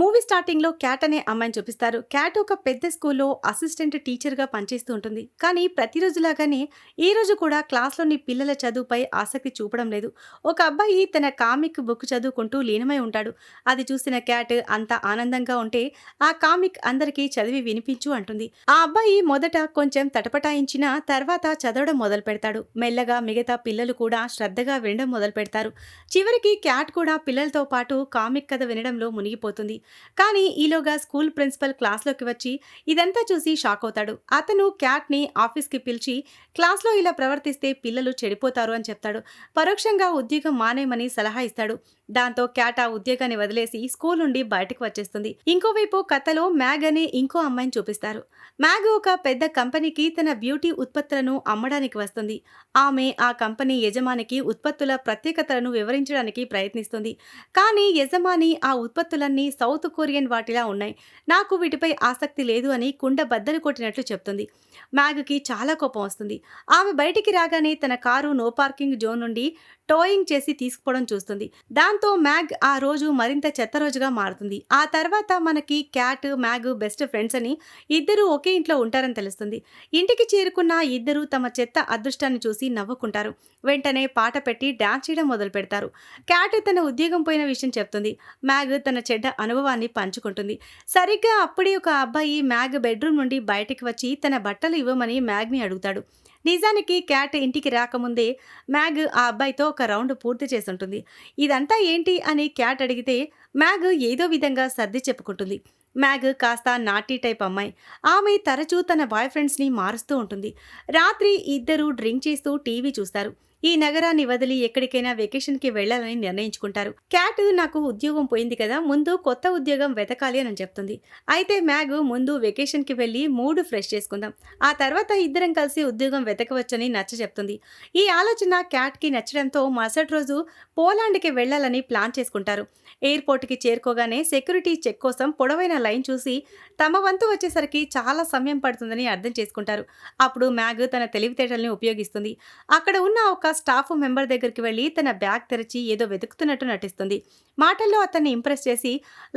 Movie స్టార్టింగ్లో cat అనే అమ్మాయిని చూపిస్తారు. క్యాట్ ఒక పెద్ద స్కూల్లో అసిస్టెంట్ టీచర్గా పనిచేస్తూ ఉంటుంది. కానీ ప్రతిరోజులాగానే ఈ రోజు కూడా క్లాస్లోని పిల్లల చదువుపై ఆసక్తి చూపడం లేదు. ఒక అబ్బాయి తన కామిక్ బుక్ చదువుకుంటూ లీనమై ఉంటాడు. అది చూసిన క్యాట్ అంత ఆనందంగా ఉంటే ఆ కామిక్ అందరికీ చదివి వినిపించు అంటుంది. ఆ అబ్బాయి మొదట కొంచెం తటపటాయించిన తర్వాత చదవడం మొదలు పెడతాడు. మెల్లగా మిగతా పిల్లలు కూడా శ్రద్ధగా వినడం మొదలు పెడతారు. చివరికి క్యాట్ కూడా పిల్లలతో పాటు కామిక్ కథ వినడంలో మునిగిపోతుంది. కానీ ఈలోగా స్కూల్ ప్రిన్సిపల్ క్లాస్లోకి వచ్చి ఇదంతా చూసి షాక్ అవుతాడు. అతను క్యాట్ని ఆఫీస్కి పిలిచి క్లాస్లో ఇలా ప్రవర్తిస్తే పిల్లలు చెడిపోతారు అని చెప్తాడు. పరోక్షంగా ఉద్యోగం మానేయమని సలహా ఇస్తాడు. దాంతో క్యాట్ ఆ ఉద్యోగాన్ని వదిలేసి స్కూల్ నుండి బయటకు వచ్చేస్తుంది. ఇంకోవైపు కథలో మ్యాగ్ అనే ఇంకో అమ్మాయిని చూపిస్తారు. మ్యాగ్ ఒక పెద్ద కంపెనీకి తన బ్యూటీ ఉత్పత్తులను అమ్మడానికి వస్తుంది. ఆమె ఆ కంపెనీ యజమానికి ఉత్పత్తుల ప్రత్యేకతలను వివరించడానికి ప్రయత్నిస్తుంది. కానీ యజమాని ఆ ఉత్పత్తులన్నీ సౌత్ కొరియన్ వాటిలా ఉన్నాయి. నాకు వీటిపై ఆసక్తి లేదు అని కుండ బద్దలు కొట్టినట్లు చెప్తుంది. మ్యాగ్కి చాలా కోపం వస్తుంది. ఆమె బయటికి రాగానే తన కారు నో పార్కింగ్ జోన్ నుండి టోయింగ్ చేసి తీసుకుపోవడం చూస్తుంది. దాంతో మ్యాగ్ ఆ రోజు మరింత చెత్త రోజుగా మారుతుంది. ఆ తర్వాత మనకి క్యాట్ మ్యాగ్ బెస్ట్ ఫ్రెండ్స్ అని ఇద్దరు ఒకే ఇంట్లో ఉంటారని తెలుస్తుంది. ఇంటికి చేరుకున్న ఇద్దరు తమ చెత్త అదృష్టాన్ని చూసి నవ్వుకుంటారు. వెంటనే పాట పెట్టి డాన్స్ చేయడం మొదలు పెడతారు. క్యాట్ తన ఉద్యోగం పోయిన విషయం చెప్తుంది. మ్యాగ్ తన చెడ్డ అనుభవాన్ని పంచుకుంటుంది. సరిగ్గా అప్పుడే ఒక అబ్బాయి మ్యాగ్ బెడ్రూమ్ నుండి బయటకు వచ్చి తన బట్టలు ఇవ్వమని మ్యాగ్ని అడుగుతాడు. నిజానికి క్యాట్ ఇంటికి రాకముందే మ్యాగ్ ఆ అబ్బాయితో ఒక రౌండ్ పూర్తి చేసి ఉంటుంది ఇదంతా ఏంటి అని క్యాట్ అడిగితే మ్యాగ్ ఏదో విధంగా సర్ది చెప్పుకుంటుంది. మ్యాగ్ కాస్త నాటీ టైప్ అమ్మాయి. ఆమె తరచూ తన బాయ్ ఫ్రెండ్స్ని మారుస్తూ ఉంటుంది. రాత్రి ఇద్దరూ డ్రింక్ చేస్తూ టీవీ చూస్తారు. ఈ నగరాన్ని వదిలి ఎక్కడికైనా వెకేషన్కి వెళ్ళాలని నిర్ణయించుకుంటారు. క్యాట్ నాకు ఉద్యోగం పోయింది కదా ముందు కొత్త ఉద్యోగం వెతకాలి అని చెప్తుంది. అయితే మ్యాగ్ ముందు వెకేషన్కి వెళ్ళి మూడు ఫ్రెష్ చేసుకుందాం. ఆ తర్వాత ఇద్దరం కలిసి ఉద్యోగం వెతకవచ్చని నచ్చ చెప్తుంది. ఈ ఆలోచన క్యాట్కి నచ్చడంతో మరుసటి రోజు పోలాండ్కి వెళ్ళాలని ప్లాన్ చేసుకుంటారు. ఎయిర్పోర్ట్కి చేరుకోగానే సెక్యూరిటీ చెక్ కోసం పొడవైన లైన్ చూసి తమ వంతు వచ్చేసరికి చాలా సమయం పడుతుందని అర్థం చేసుకుంటారు. అప్పుడు మ్యాగ్ తన తెలివితేటల్ని ఉపయోగిస్తుంది. అక్కడ ఉన్న ఒక స్టాఫ్ మెంబర్ దగ్గరికి వెళ్ళి తన బ్యాగ్ తెరిచి ఏదో వెతుకుతున్నట్టు నటిస్తుంది. మాటల్లో అతన్ని ఇంప్రెస్ చేసి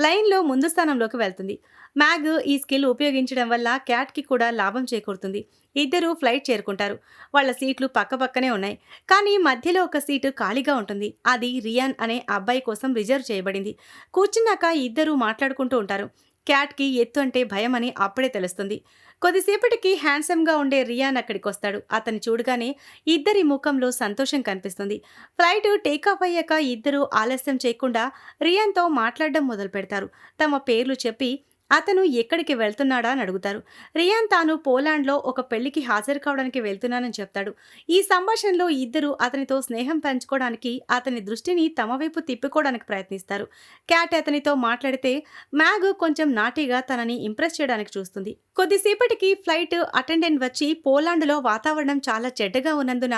లైన్లో ముందు స్థానంలోకి వెళ్తుంది. మ్యాగ్ ఈ స్కిల్ ఉపయోగించడం వల్ల క్యాట్కి కూడా లాభం చేకూరుతుంది. ఇద్దరు ఫ్లైట్ చేరుకుంటారు. వాళ్ళ సీట్లు పక్కపక్కనే ఉన్నాయి. కానీ మధ్యలో ఒక సీటు ఖాళీగా ఉంటుంది. అది రియాన్ అనే అబ్బాయి కోసం రిజర్వ్ చేయబడింది. కూర్చున్నాక ఇద్దరు మాట్లాడుకుంటూ ఉంటారు. క్యాట్కి ఎత్తు అంటే భయం అని అప్పుడే తెలుస్తుంది. కొద్దిసేపటికి హ్యాండ్సమ్గా ఉండే రియాన్ అక్కడికి వస్తాడు అతన్ని చూడగానే ఇద్దరి ముఖంలో సంతోషం కనిపిస్తుంది. ఫ్లైట్ టేకాఫ్ అయ్యాక ఇద్దరూ ఆలస్యం చేయకుండా రియాన్తో మాట్లాడడం మొదలు పెడతారు తమ పేర్లు చెప్పి అతను ఎక్కడికి వెళ్తున్నాడా అని అడుగుతారు. రియాన్ తాను పోలాండ్లో ఒక పెళ్ళికి హాజరు కావడానికి వెళ్తున్నానని చెప్తాడు. ఈ సంభాషణలో ఇద్దరు అతనితో స్నేహం పెంచుకోవడానికి అతని దృష్టిని తమ వైపు తిప్పుకోవడానికి ప్రయత్నిస్తారు. క్యాట్ అతనితో మాట్లాడితే మ్యాగ్ కొంచెం నాటిగా తనని ఇంప్రెస్ చేయడానికి చూస్తుంది. కొద్దిసేపటికి ఫ్లైట్ అటెండెంట్ వచ్చి పోలాండ్లో వాతావరణం చాలా చెడ్డగా ఉన్నందున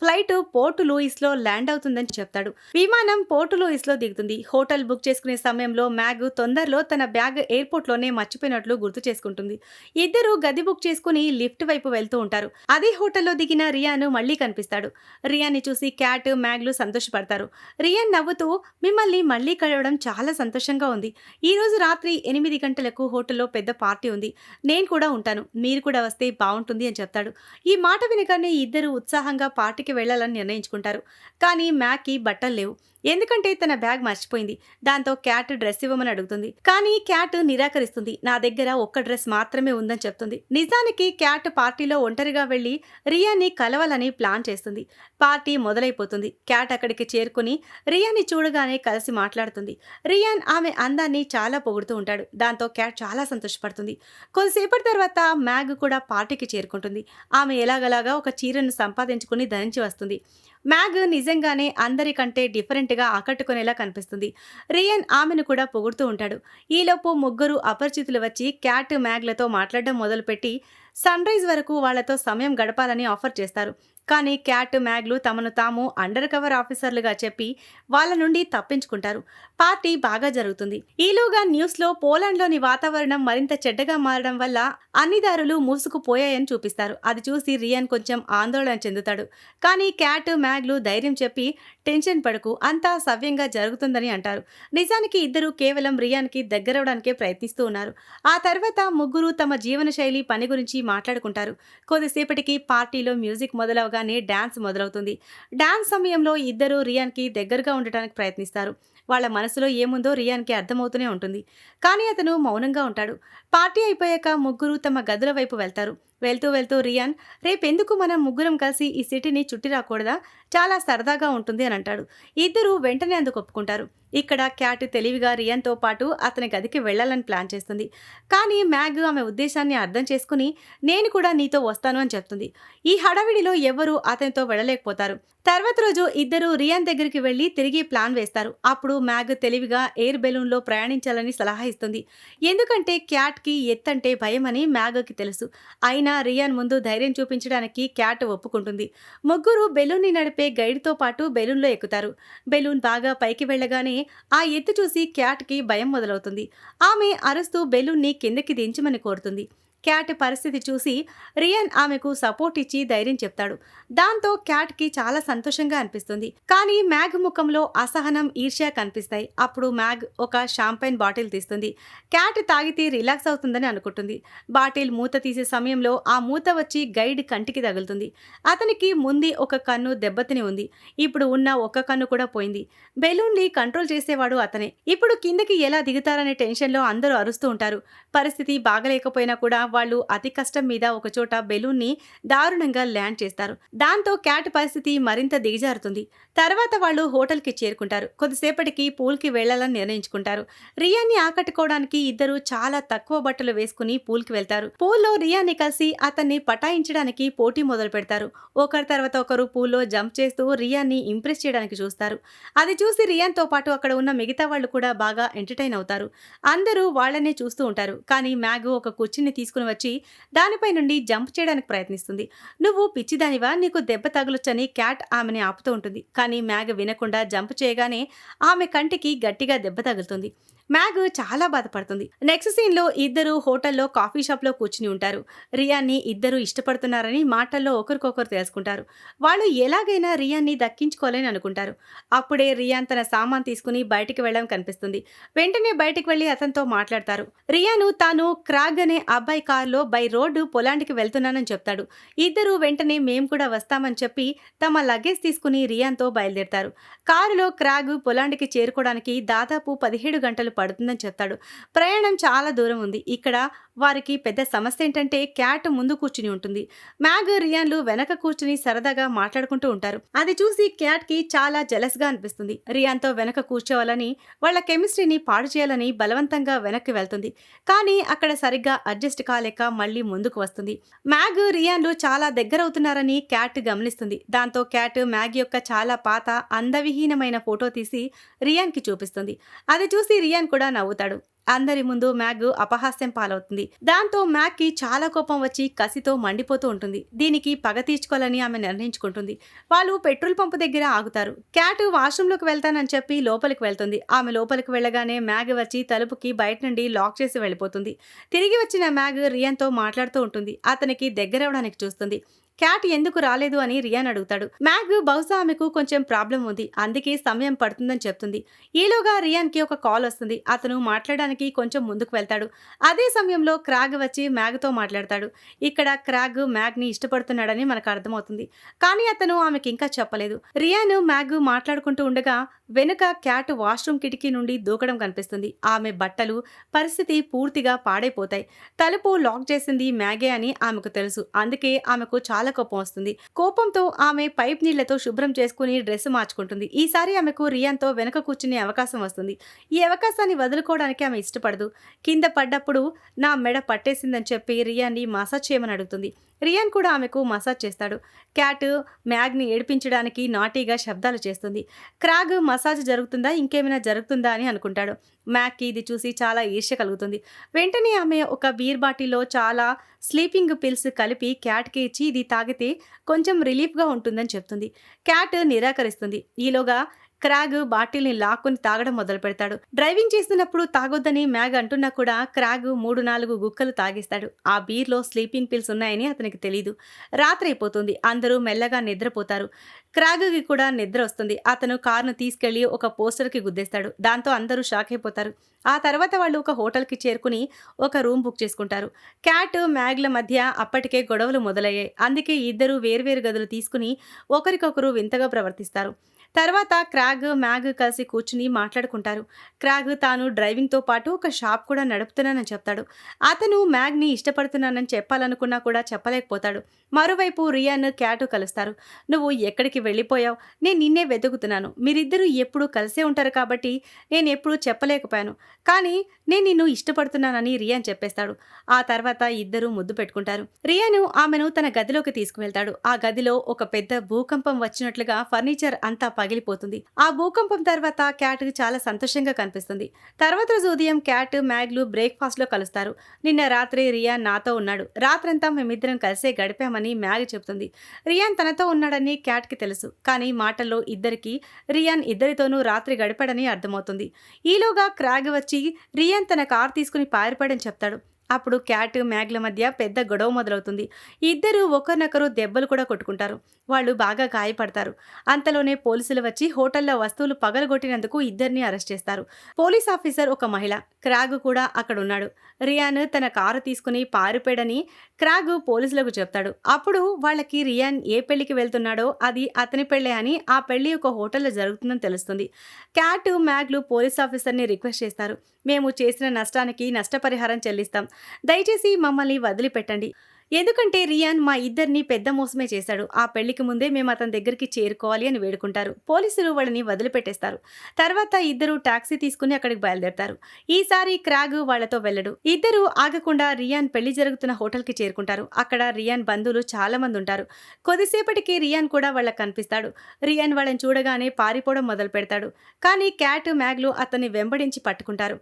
ఫ్లైట్ పోర్టు లూయిస్లో ల్యాండ్ అవుతుందని చెప్తాడు. విమానం పోర్టు లూయిస్లో దిగుతుంది. హోటల్ బుక్ చేసుకునే సమయంలో మ్యాగ్ తొందరలో తన బ్యాగ్ ఎయిర్పోర్ట్లోనే మర్చిపోయినట్లు గుర్తు చేసుకుంటుంది. ఇద్దరు గది బుక్ చేసుకుని లిఫ్ట్ వైపు వెళ్తూ ఉంటారు. అదే హోటల్లో దిగిన రియాను మళ్ళీ కనిపిస్తాడు. రియాన్ని చూసి క్యాట్ మ్యాగ్లు సంతోషపడతారు. రియాన్ నవ్వుతూ మిమ్మల్ని మళ్ళీ కలవడం చాలా సంతోషంగా ఉంది. ఈ రోజు రాత్రి ఎనిమిది గంటలకు హోటల్లో పెద్ద పార్టీ ఉంది. నేను కూడా ఉంటాను. మీరు కూడా వస్తే బాగుంటుంది అని చెప్తాడు. ఈ మాట వినగానే ఇద్దరు ఉత్సాహంగా పార్టీ బయటికి వెళ్ళాలని నిర్ణయించుకుంటారు. కానీ మ్యాక్కి బట్టలు లేవు. ఎందుకంటే తన బ్యాగ్ మర్చిపోయింది. దాంతో క్యాట్ డ్రెస్ ఇవ్వమని అడుగుతుంది. కానీ క్యాట్ నిరాకరిస్తుంది. నా దగ్గర ఒక్క డ్రెస్ మాత్రమే ఉందని చెప్తుంది. నిజానికి క్యాట్ పార్టీలో ఒంటరిగా వెళ్ళి రియాని కలవాలని ప్లాన్ చేస్తుంది. పార్టీ మొదలైపోతుంది. క్యాట్ అక్కడికి చేరుకుని రియాని చూడగానే కలిసి మాట్లాడుతుంది. రియాన్ ఆమె అందాన్ని చాలా పొగుడుతూ ఉంటాడు. దాంతో క్యాట్ చాలా సంతోషపడుతుంది. కొద్దిసేపటి తర్వాత మ్యాగ్ కూడా పార్టీకి చేరుకుంటుంది. ఆమె ఎలాగలాగా ఒక చీరను సంపాదించుకుని ధరించి వస్తుంది. మ్యాగ్ నిజంగానే అందరికంటే డిఫరెంట్గా ఆకట్టుకునేలా కనిపిస్తుంది. రియన్ ఆమెను కూడా పొగుడుతూ ఉంటాడు. ఈలోపు ముగ్గురు అపరిచితులు వచ్చి క్యాట్ మ్యాగ్లతో మాట్లాడడం మొదలుపెట్టి సన్ రైజ్ వరకు వాళ్ళతో సమయం గడపాలని ఆఫర్ చేస్తారు. కానీ క్యాట్ మ్యాగ్లు తమను తాము అండర్ కవర్ ఆఫీసర్లుగా చెప్పి వాళ్ళ నుండి తప్పించుకుంటారు. పార్టీ బాగా జరుగుతుంది. ఈలోగా న్యూస్లో పోలాండ్లోని వాతావరణం మరింత చెడ్డగా మారడం వల్ల అన్ని దారులు మూసుకుపోయాయని చూపిస్తారు. అది చూసి రియాన్ కొంచెం ఆందోళన చెందుతాడు. కానీ క్యాట్ మ్యాగ్లు ధైర్యం చెప్పి టెన్షన్ పడకు అంతా సవ్యంగా జరుగుతుందని అంటారు. నిజానికి ఇద్దరు కేవలం రియాన్కి దగ్గరవడానికే ప్రయత్నిస్తూ ఉన్నారు. ఆ తర్వాత ముగ్గురు తమ జీవన శైలి పని గురించి మాట్లాడుకుంటారు. కొద్దిసేపటికి పార్టీలో మ్యూజిక్ మొదలవగానే డ్యాన్స్ మొదలవుతుంది. డ్యాన్స్ సమయంలో ఇద్దరు రియాన్కి దగ్గరగా ఉండటానికి ప్రయత్నిస్తారు. వాళ్ళ మనసులో ఏముందో రియాన్కి అర్థమవుతూనే ఉంటుంది. కానీ అతను మౌనంగా ఉంటాడు. పార్టీ అయిపోయాక ముగ్గురు తమ గదుల వైపు వెళ్తారు. వెళ్తూ వెళ్తూ రియాన్ రేపెందుకు మనం ముగ్గురం కలిసి ఈ సిటీని చుట్టి రాకూడదా? చాలా సరదాగా ఉంటుంది అని అంటాడు. ఇద్దరు వెంటనే అందుకు ఒప్పుకుంటారు. ఇక్కడ క్యాట్ తెలివిగా రియాన్తో పాటు అతని గదికి వెళ్ళాలని ప్లాన్ చేస్తుంది. కానీ మ్యాగ్ ఆమె ఉద్దేశాన్ని అర్థం చేసుకుని నేను కూడా నీతో వస్తాను అని చెప్తుంది. ఈ హడావిడిలో ఎవరూ అతనితో వెళ్ళలేకపోతారు. తర్వాత రోజు ఇద్దరు రియాన్ దగ్గరికి వెళ్ళి తిరిగి ప్లాన్ వేస్తారు. అప్పుడు మ్యాగ్ తెలివిగా ఎయిర్ బెలూన్లో ప్రయాణించాలని సలహా ఇస్తుంది. ఎందుకంటే క్యాట్కి ఎత్తంటే అని మ్యాగ్కి తెలుసు. అయినా రియాన్ ముందు ధైర్యం చూపించడానికి క్యాట్ ఒప్పుకుంటుంది. ముగ్గురు బెలూన్ని నడిపే గైడ్తో పాటు బెలూన్లో ఎక్కుతారు. బెలూన్ బాగా పైకి వెళ్ళగానే ఆ ఎత్తు చూసి క్యాట్కి భయం మొదలవుతుంది. ఆమె అరుస్తూ బెలూన్ని కిందకి దించమని కోరుతుంది. క్యాట్ పరిస్థితి చూసి రియన్ ఆమెకు సపోర్ట్ ఇచ్చి ధైర్యం చెప్తాడు. దాంతో క్యాట్కి చాలా సంతోషంగా అనిపిస్తుంది. కానీ మ్యాగ్ ముఖంలో అసహనం ఈర్ష్య కనిపిస్తాయి. అప్పుడు మ్యాగ్ ఒక షాంపైన్ బాటిల్ తీస్తుంది. క్యాట్ తాగితే రిలాక్స్ అవుతుందని అనుకుంటుంది. బాటిల్ మూత తీసే సమయంలో ఆ మూత వచ్చి గైడ్ కంటికి తగులుతుంది. అతనికి ముందు ఒక కన్ను దెబ్బతిని ఉంది. ఇప్పుడు ఉన్న ఒక కన్ను కూడా పోయింది. బెలూన్ని కంట్రోల్ చేసేవాడు అతనే. ఇప్పుడు కిందకి ఎలా దిగుతారనే టెన్షన్లో అందరూ అరుస్తూ ఉంటారు. పరిస్థితి బాగలేకపోయినా కూడా వాళ్ళు అతి కష్టం మీద ఒకచోట బెలూన్ని దారుణంగా ల్యాండ్ చేస్తారు. దాంతో క్యాట్ పరిస్థితి మరింత దిగజారుతుంది. తర్వాత వాళ్ళు హోటల్కి చేరుకుంటారు. కొద్దిసేపటికి పూల్కి వెళ్ళాలని నిర్ణయించుకుంటారు. రియాన్ని ఆకట్టుకోవడానికి ఇద్దరు చాలా తక్కువ బట్టలు వేసుకుని పూల్కి వెళ్తారు. పూల్లో రియాన్ని కలిసి అతన్ని పటాయించడానికి పోటీ మొదలు పెడతారు. ఒకరి తర్వాత ఒకరు పూల్లో జంప్ చేస్తూ రియాన్ని ఇంప్రెస్ చేయడానికి చూస్తారు. అది చూసి రియాన్తో పాటు అక్కడ ఉన్న మిగతా వాళ్ళు కూడా బాగా ఎంటర్టైన్ అవుతారు. అందరూ వాళ్ళనే చూస్తూ ఉంటారు. కానీ మ్యాగ్ ఒక కుర్చీని తీసుకుని వచ్చి దానిపై నుండి జంప్ చేయడానికి ప్రయత్నిస్తుంది. నువ్వు పిచ్చిదానివా? నీకు దెబ్బ తగులొచ్చని క్యాట్ ఆమెని ఆపుతూ ఉంటుంది. కానీ మ్యాగ్ వినకుండా జంప్ చేయగానే ఆమె కంటికి గట్టిగా దెబ్బ తగులుతుంది. మ్యాగ్ చాలా బాధపడుతుంది. నెక్స్ట్ సీన్లో ఇద్దరు హోటల్లో కాఫీ షాప్లో కూర్చుని ఉంటారు. రియాన్ని ఇద్దరు ఇష్టపడుతున్నారని మాటల్లో ఒకరికొకరు తెలుసుకుంటారు. వాళ్ళు ఎలాగైనా రియాన్ని దక్కించుకోవాలని అనుకుంటారు. అప్పుడే రియాన్ తన సామాన్ తీసుకుని బయటికి వెళ్ళడం కనిపిస్తుంది. వెంటనే బయటికి వెళ్ళి అతనితో మాట్లాడతారు. రియాను తాను క్రాగ్ అనే అబ్బాయి కారులో బై రోడ్డు పొలానికి వెళ్తున్నానని చెప్తాడు. ఇద్దరు వెంటనే మేము కూడా వస్తామని చెప్పి తమ లగేజ్ తీసుకుని రియాన్తో బయలుదేరతారు. కారులో క్రాగ్ పొలానికి చేరుకోవడానికి దాదాపు పదిహేడు గంటలు పడుతుందని చెప్తాడు. ప్రయాణం చాలా దూరం ఉంది. ఇక్కడ వారికి పెద్ద సమస్య ఏంటంటే క్యాట్ ముందు కూర్చుని ఉంటుంది. మ్యాగ్ రియాన్లు వెనక కూర్చుని సరదాగా మాట్లాడుకుంటూ ఉంటారు. అది చూసి క్యాట్కి చాలా జలస్గా అనిపిస్తుంది. రియాన్తో వెనక కూర్చోవాలని వాళ్ళ కెమిస్ట్రీని పాడు చేయాలని బలవంతంగా వెనక్కి వెళ్తుంది. కానీ అక్కడ సరిగ్గా అడ్జస్ట్ కాలేక మళ్ళీ ముందుకు వస్తుంది. మ్యాగ్ రియాన్లు చాలా దగ్గరవుతున్నారని క్యాట్ గమనిస్తుంది. దాంతో క్యాట్ మ్యాగ్ యొక్క చాలా పాత అందవిహీనమైన ఫోటో తీసి రియాన్కి చూపిస్తుంది. అది చూసి రియాన్ కూడా నవ్వుతాడు. అందరి ముందు మ్యాగ్ అపహాస్యం పాలవుతుంది. దాంతో మ్యాగ్కి చాలా కోపం వచ్చి కసితో మండిపోతూ ఉంటుంది. దీనికి పగ తీర్చుకోవాలని ఆమె నిర్ణయించుకుంటుంది. వాళ్ళు పెట్రోల్ పంపు దగ్గర ఆగుతారు. క్యాట్ వాష్రూమ్లోకి వెళ్తానని చెప్పి లోపలికి వెళ్తుంది. ఆమె లోపలికి వెళ్ళగానే మ్యాగ్ వచ్చి తలుపుకి బయట నుండి లాక్ చేసి వెళ్ళిపోతుంది. తిరిగి వచ్చిన మ్యాగ్ రియాన్తో మాట్లాడుతూ ఉంటుంది. అతనికి దగ్గరవడానికి చూస్తుంది. క్యాట్ ఎందుకు రాలేదు అని రియాన్ అడుగుతాడు. మ్యాగ్ బహుశా ఆమెకు కొంచెం ప్రాబ్లం ఉంది. అందుకే సమయం పడుతుందని చెప్తుంది. ఈలోగా రియాన్కి ఒక కాల్ వస్తుంది. అతను మాట్లాడడానికి కొంచెం ముందుకు వెళ్తాడు. అదే సమయంలో క్రాగ్ వచ్చి మ్యాగ్తో మాట్లాడతాడు. ఇక్కడ క్రాగ్ మ్యాగ్ని ఇష్టపడుతున్నాడని మనకు అర్థమవుతుంది. కానీ అతను ఆమెకి ఇంకా చెప్పలేదు. రియాన్ మ్యాగ్ మాట్లాడుకుంటూ ఉండగా వెనుక క్యాట్ వాష్రూమ్ కిటికీ నుండి దూకడం కనిపిస్తుంది. ఆమె బట్టలు పరిస్థితి పూర్తిగా పాడైపోతాయి. తలుపు లాక్ చేసింది మ్యాగే అని ఆమెకు తెలుసు. అందుకే ఆమెకు చాలా కోపం వస్తుంది. కోపంతో ఆమె పైప్ నీళ్ళతో శుభ్రం చేసుకుని డ్రెస్ మార్చుకుంటుంది. ఈసారి ఆమెకు రియాన్తో వెనక కూర్చునే అవకాశం వస్తుంది. ఈ అవకాశాన్ని వదులుకోవడానికి ఆమె ఇష్టపడదు. కింద పడ్డప్పుడు నా మెడ పట్టేసిందని చెప్పి రియాన్ని మసాజ్ చేయమని అడుగుతుంది. రియాన్ కూడా ఆమెకు మసాజ్ చేస్తాడు. క్యాట్ మ్యాగ్ని ఏడిపించడానికి నాటీగా శబ్దాలు చేస్తుంది. క్రాగ్ మసాజ్ జరుగుతుందా? ఇంకేమైనా జరుగుతుందా? అని అనుకుంటాడు. మ్యాక్కి ఇది చూసి చాలా ఈర్ష్య కలుగుతుంది. వెంటనే ఆమె ఒక బీర్ బాటిల్లో చాలా స్లీపింగ్ పిల్స్ కలిపి క్యాట్కి ఇచ్చి ఇది తాగితే కొంచెం రిలీఫ్గా ఉంటుందని చెప్తుంది. క్యాట్ నిరాకరిస్తుంది. ఈలోగా క్రాగ్ బాటిల్ని లాక్కుని తాగడం మొదలు పెడతాడు. డ్రైవింగ్ చేస్తున్నప్పుడు తాగొద్దని మ్యాగ్ అంటున్నా కూడా క్రాగ్ మూడు నాలుగు గుక్కలు తాగేస్తాడు. ఆ బీర్లో స్లీపింగ్ పిల్స్ ఉన్నాయని అతనికి తెలియదు రాత్రి అయిపోతుంది అందరూ మెల్లగా నిద్రపోతారు. క్రాగ్కి కూడా నిద్ర వస్తుంది. అతను కారును తీసుకెళ్ళి ఒక పోస్టర్కి గుద్దేస్తాడు. దాంతో అందరూ షాక్ అయిపోతారు. ఆ తర్వాత వాళ్ళు ఒక హోటల్కి చేరుకుని ఒక రూమ్ బుక్ చేసుకుంటారు. క్యాట్ మ్యాగ్ల మధ్య అప్పటికే గొడవలు మొదలయ్యాయి. అందుకే ఇద్దరు వేర్వేరు గదులు తీసుకుని ఒకరికొకరు వింతగా ప్రవర్తిస్తారు. తర్వాత క్రాగ్ మ్యాగ్ కలిసి కూర్చుని మాట్లాడుకుంటారు. క్రాగ్ తాను డ్రైవింగ్తో పాటు ఒక షాప్ కూడా నడుపుతున్నానని చెప్తాడు. అతను మ్యాగ్ని ఇష్టపడుతున్నానని చెప్పాలనుకున్నా కూడా చెప్పలేకపోతాడు. మరోవైపు రియాన్ క్యాటు కలుస్తారు. నువ్వు ఎక్కడికి వెళ్ళిపోయావు? నేను నిన్నే వెతుకుతున్నాను. మీరిద్దరూ ఎప్పుడూ కలిసే ఉంటారు కాబట్టి నేను ఎప్పుడూ చెప్పలేకపోయాను. కానీ నేను నిన్ను ఇష్టపడుతున్నానని రియాన్ చెప్పేస్తాడు. ఆ తర్వాత ఇద్దరూ ముద్దు పెట్టుకుంటారు. రియాను ఆమెను తన గదిలోకి తీసుకువెళ్తాడు. ఆ గదిలో ఒక పెద్ద భూకంపం వచ్చినట్లుగా ఫర్నిచర్ అంతా పగిలిపోతుంది. ఆ భూకంపం తర్వాత క్యాట్ చాలా సంతోషంగా కనిపిస్తుంది. తర్వాత రోజు ఉదయం క్యాట్ మ్యాగ్లు బ్రేక్ఫాస్ట్లో కలుస్తారు. నిన్న రాత్రి రియాన్ నాతో ఉన్నాడు. రాత్రంతా మేమిద్దరం కలిసే గడిపామని మ్యాగ్ చెబుతుంది. రియాన్ తనతో ఉన్నాడని క్యాట్కి తెలుసు. కానీ మాటల్లో ఇద్దరికి రియాన్ ఇద్దరితోనూ రాత్రి గడిపాడని అర్థమవుతుంది. ఈలోగా క్రాగ్ వచ్చి రియాన్ తన కార్ తీసుకుని పారిపడని చెప్తాడు. అప్పుడు క్యాట్ మ్యాగ్ల మధ్య పెద్ద గొడవ మొదలవుతుంది. ఇద్దరు ఒకరినొకరు దెబ్బలు కూడా కొట్టుకుంటారు. వాళ్ళు బాగా గాయపడతారు. అంతలోనే పోలీసులు వచ్చి హోటల్లో వస్తువులు పగలగొట్టినందుకు ఇద్దరిని అరెస్ట్ చేస్తారు. పోలీస్ ఆఫీసర్ ఒక మహిళ. క్రాగ్ కూడా అక్కడ ఉన్నాడు రియాన్ తన కారు తీసుకుని పారిపోయాడని క్రాగ్ పోలీసులకు చెప్తాడు. అప్పుడు వాళ్ళకి రియాన్ ఏ పెళ్ళికి వెళ్తున్నాడో అది అతని పెళ్ళే అని ఆ పెళ్ళి ఒక హోటల్లో జరుగుతుందని తెలుస్తుంది. క్యాట్ మ్యాగ్లు పోలీస్ ఆఫీసర్ని రిక్వెస్ట్ చేస్తారు. మేము చేసిన నష్టానికి నష్టపరిహారం చెల్లిస్తాం. దయచేసి మమ్మల్ని వదిలిపెట్టండి. ఎందుకంటే రియాన్ మా ఇద్దరిని పెద్ద మోసమే చేశాడు. ఆ పెళ్ళికి ముందే మేము అతని దగ్గరికి చేరుకోవాలి అని వేడుకుంటారు. పోలీసులు వాళ్ళని వదిలిపెట్టేస్తారు. తర్వాత ఇద్దరు టాక్సీ తీసుకుని అక్కడికి బయలుదేరతారు. ఈసారి క్రాగ్ వాళ్ళతో వెళ్ళడు. ఇద్దరు ఆగకుండా రియాన్ పెళ్ళి జరుగుతున్న హోటల్కి చేరుకుంటారు. అక్కడ రియాన్ బంధువులు చాలా మంది ఉంటారు. కొద్దిసేపటికి రియాన్ కూడా వాళ్ళకి కనిపిస్తాడు. రియాన్ వాళ్ళని చూడగానే పారిపోవడం మొదలు పెడతాడు కానీ క్యాట్ మ్యాగ్లు అతన్ని వెంబడించి పట్టుకుంటారు.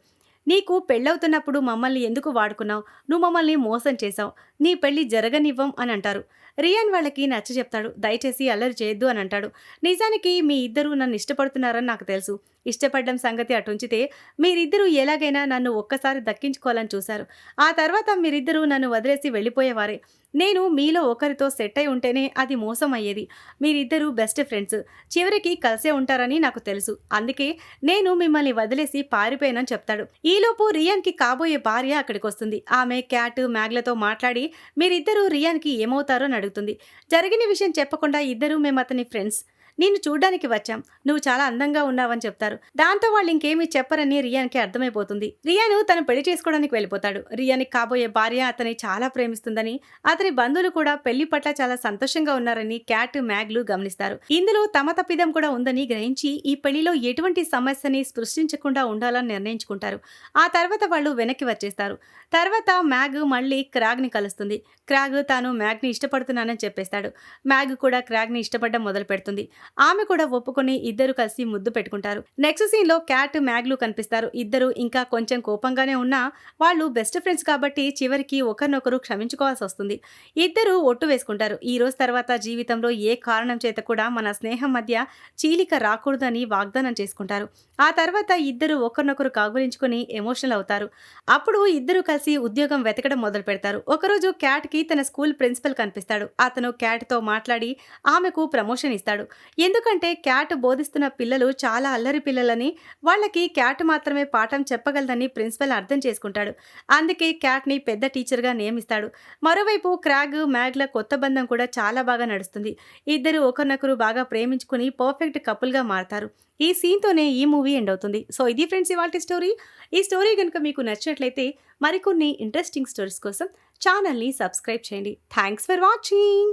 నీకు పెళ్ళవుతున్నప్పుడు మమ్మల్ని ఎందుకు వాడుకున్నావు? నువ్వు మమ్మల్ని మోసం చేశావు. నీ పెళ్ళి జరగనివ్వం అని అంటారు. రియాన్ వాళ్ళకి నచ్చ చెప్తాడు. దయచేసి అల్లరి చేయొద్దు అని అంటాడు. నిజానికి మీ ఇద్దరు నన్ను ఇష్టపడుతున్నారని నాకు తెలుసు. ఇష్టపడ్డం సంగతి అటుంచితే మీరిద్దరూ ఎలాగైనా నన్ను ఒక్కసారి దక్కించుకోవాలని చూశారు. ఆ తర్వాత మీరిద్దరూ నన్ను వదిలేసి వెళ్ళిపోయేవారే. నేను మీలో ఒకరితో సెట్ అయి ఉంటేనే అది మోసం అయ్యేది. మీరిద్దరూ బెస్ట్ ఫ్రెండ్స్ చివరికి కలిసే ఉంటారని నాకు తెలుసు. అందుకే నేను మిమ్మల్ని వదిలేసి పారిపోయానని చెప్తాడు. ఈలోపు రియాన్కి కాబోయే భార్య అక్కడికి వస్తుంది ఆమె క్యాట్ మ్యాగ్లతో మాట్లాడి మీరిద్దరూ రియాన్కి ఏమవుతారో అని అడుగుతుంది. జరిగిన విషయం చెప్పకుండా ఇద్దరూ మేము అతని ఫ్రెండ్స్ నిన్ను చూడ్డానికి వచ్చాం. నువ్వు చాలా అందంగా ఉన్నావని చెప్తారు. దాంతో వాళ్ళు ఇంకేమీ చెప్పరని రియాన్కి అర్థమైపోతుంది. రియాను తను పెళ్ళి చేసుకోవడానికి వెళ్ళిపోతాడు. రియానికి కాబోయే భార్య అతని చాలా ప్రేమిస్తుందని అతని బంధువులు కూడా పెళ్ళి పట్ల చాలా సంతోషంగా ఉన్నారని క్యాట్ మ్యాగ్లు గమనిస్తారు. ఇందులో తమ తప్పిదం కూడా ఉందని గ్రహించి ఈ పెళ్ళిలో ఎటువంటి సమస్యని సృష్టించకుండా ఉండాలని నిర్ణయించుకుంటారు. ఆ తర్వాత వాళ్ళు వెనక్కి వచ్చేస్తారు. తర్వాత మ్యాగ్ మళ్ళీ క్రాగ్ని కలుస్తుంది. క్రాగ్ తాను మ్యాగ్ని ఇష్టపడుతున్నానని చెప్పేస్తాడు. మ్యాగ్ కూడా క్రాగ్ని ఇష్టపడడం మొదలు పెడుతుంది ఆమె కూడా ఒప్పుకొని ఇద్దరు కలిసి ముద్దు పెట్టుకుంటారు. నెక్స్ట్ సీన్లో క్యాట్ మ్యాగ్లు కనిపిస్తారు. ఇద్దరు ఇంకా కొంచెం కోపంగానే ఉన్నా వాళ్ళు బెస్ట్ ఫ్రెండ్స్ కాబట్టి చివరికి ఒకరినొకరు క్షమించుకోవాల్సి వస్తుంది. ఇద్దరు ఒట్టు వేసుకుంటారు. ఈ రోజు తర్వాత జీవితంలో ఏ కారణం చేత కూడా మన స్నేహం మధ్య చీలిక రాకూడదని వాగ్దానం చేసుకుంటారు. ఆ తర్వాత ఇద్దరు ఒకరినొకరు కాగులించుకుని ఎమోషనల్ అవుతారు. అప్పుడు ఇద్దరు కలిసి ఉద్యోగం వెతకడం మొదలు పెడతారు. ఒకరోజు క్యాట్కి తన స్కూల్ ప్రిన్సిపల్ కనిపిస్తాడు. అతను క్యాట్తో మాట్లాడి ఆమెకు ప్రమోషన్ ఇస్తాడు. ఎందుకంటే క్యాట్ బోధిస్తున్న పిల్లలు చాలా అల్లరి పిల్లలని వాళ్ళకి క్యాట్ మాత్రమే పాఠం చెప్పగలదని ప్రిన్సిపల్ అర్థం చేసుకుంటాడు. అందుకే క్యాట్ని పెద్ద టీచర్గా నియమిస్తాడు. మరోవైపు క్రాగ్ మ్యాగ్ల కొత్త బంధం కూడా చాలా బాగా నడుస్తుంది. ఇద్దరు ఒకరినొకరు బాగా ప్రేమించుకుని పర్ఫెక్ట్ కపుల్గా మారతారు. ఈ సీన్తోనే ఈ మూవీ ఎండ్ అవుతుంది. సో ఇది ఫ్రెండ్స్ ఇవాళ స్టోరీ. ఈ స్టోరీ కనుక మీకు నచ్చినట్లయితే మరికొన్ని ఇంట్రెస్టింగ్ స్టోరీస్ కోసం ఛానల్ని సబ్స్క్రైబ్ చేయండి. Thanks for watching!